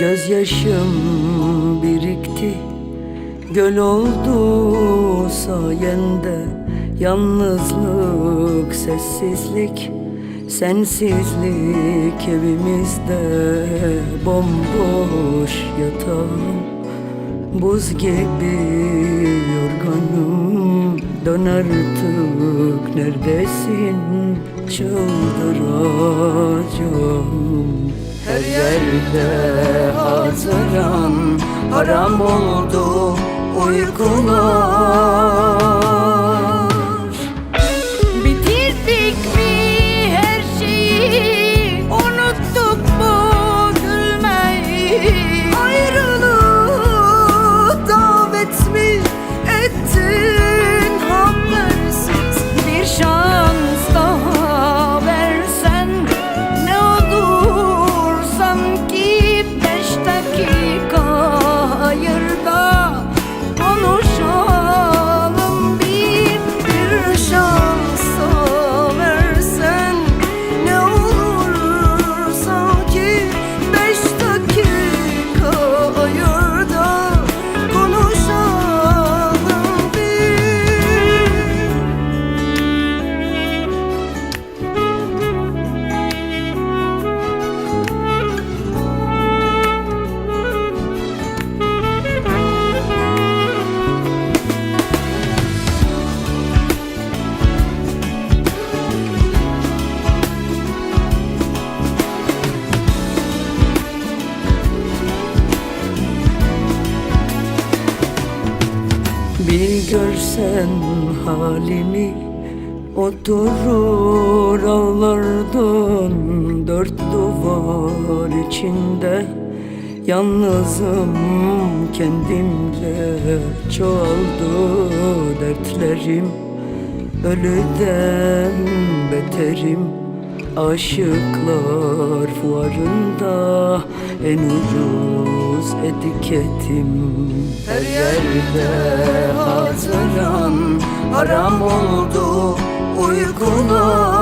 Gözyaşım birikti. Göl oldu sayende. Yalnızlık, sessizlik Sensizlik evimizde. Bomboş yatağım Buz gibi yorganım. Dön artık neredesin Çıldıracağım. Her yerde hatıran Haram oldu uykular Bir görsen halimi Oturur ağlardın Dört duvar içinde. Yalnızım kendimle Çoğaldı dertlerim Ölüden beterim Aşıklar fuarında En ucuz etiketim. Her yerde hatıran Haram oldu uykular